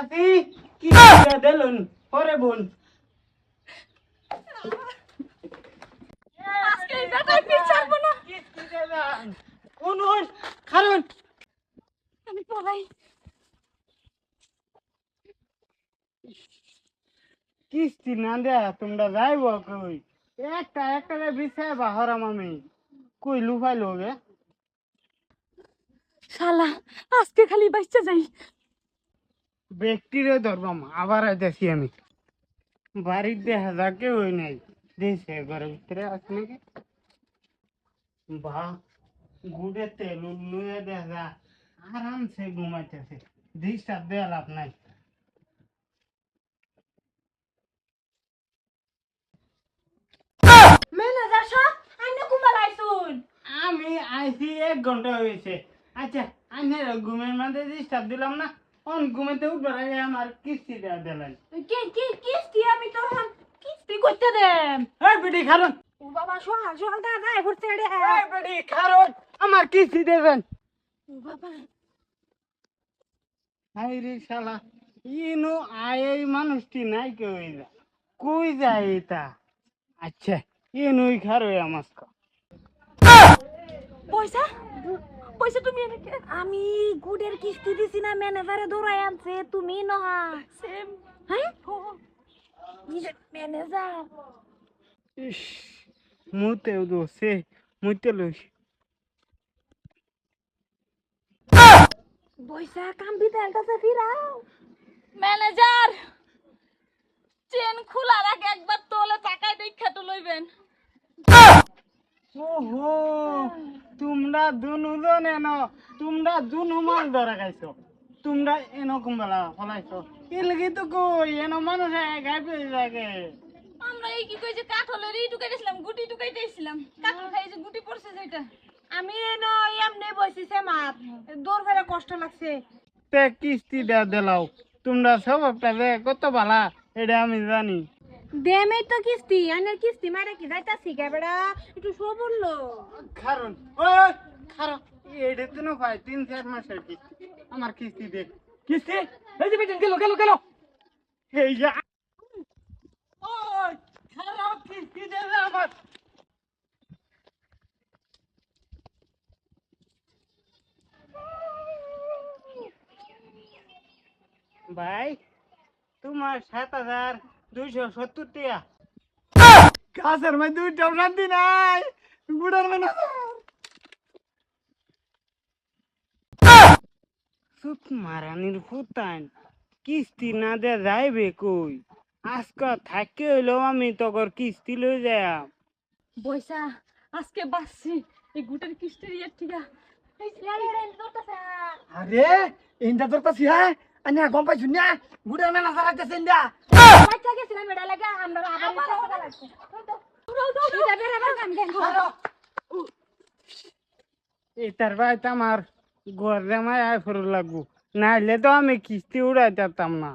চাচি কি দিলুন পরে বোন কারণ আমি পড়াই কিস্তি না দেয়া তোমরা যাইব কই? একটা একটা বিষয় বাহরাম আমি কই লুফাই লোগে শালা আজকে খালি বাচ্চা যাই। ব্যক্তিরে ধরবাম আবার আইতেছি আমি। বাড়ির দেখা যা কেউ নাই দিয়েছে ঘরের ভিতরে আছে নাকি? বা গুড়ে তেল লুয়ে দেখা আরামসে ঘুমাইতেছে ডিস্টার্ব দেওয়া লাভ নাই আমি আইসি এক ঘণ্টা হয়েছে আচ্ছা আমি ঘুমের মধ্যে ডিস্টার্ব দিলাম না? অন ঘুমেতে উঠবার আগে আমার কিস্তি দেওয়া দিলেন কি কি কিস্তি? আমি তো কিস্তি করতে দেন এই বেটি খারণ। ও বাবা সোহাল সোহাল দাদা এবার ছেড়ে এই বেটি খারণ আমার কিস্তি দেবেন। ও বাবা। হাই রে শালা ইনো আয় মানুষটি নাই কই যা কই যায় এটা? আচ্ছা ইনুই খারো আমার পয়সা? পয়সা তুমি এনেকে? আমি গুডের কিস্তি দিছি না ম্যানেজারে দৌড়াই আনছে তুমি নহা। সেম হ্যাঁ? ম্যানেজার। ইস মুতেও দোষে মুতে লইস পয়সা কাম বিদার কাছে ফিরাও ম্যানেজার চেন খোলার আগে একবার তোলে টাকায় দেখা তো লইবেন। ওহো তোমরা দুনুজন এন তোমরা দুনু মাছ ধরা খাইছো। তোমরা এনো কুম্বালা ফলাইছো। এলগি তো কই এনো মানুষ গাই পেয়ে থাকে। আমরা এই কি কই যে কাঠলের ই টুকাইতেছিলাম গুটি টুকাইতেছিলাম কাঠল খাই যে গুটি পড়ছে যেটা। আমি এনো এমনি বসিছে মাত দৌড় ফেরা কষ্ট লাগছে। তে কিস্তি দেওয়া দিলাও। তোমরা সব একটা দে কত ভালা এটা আমি জানি। দেমেই তো কিস্তি আনের কিস্তি মারে কি যাইতাছি কে বেড়া? একটু শো বলল। কারণ ওই কারণ? এটা তো না ভাই তিন চার মাসের কিস্তি। আমার কিস্তি দে। কিস্তি? এই যে বেটেন গেল গেল গেল। এই যা খারাপ কিস্তি দে আমার। ভাই তোমার সাত হাজার গাছের মধ্যে দুইটা শান্তি নাই গুড়ার মানে মারানির ফুতান কিস্তি না দে যাইবে কই আজকে থাকি হইল আমি তকর কিস্তি লই যাম বইসা আজকে বাসছি এই গুটের কিস্তির ইয়ে ঠিকা আরে ইন্দা তোর কাছে হ্যাঁ আনি গম পাইছু না? গুড়ের মেলা সারাইতেছে ইন্দা। বাচ্চা গেছিলাম এটা লাগা আমরা আবার কথা লাগছে এটা বের আবার গান গান এটার বাইতে আমার ঘর জামাই আয় ফেরত লাগবো। নাইলে তো আমি কিস্তি উড়াই পারতাম না।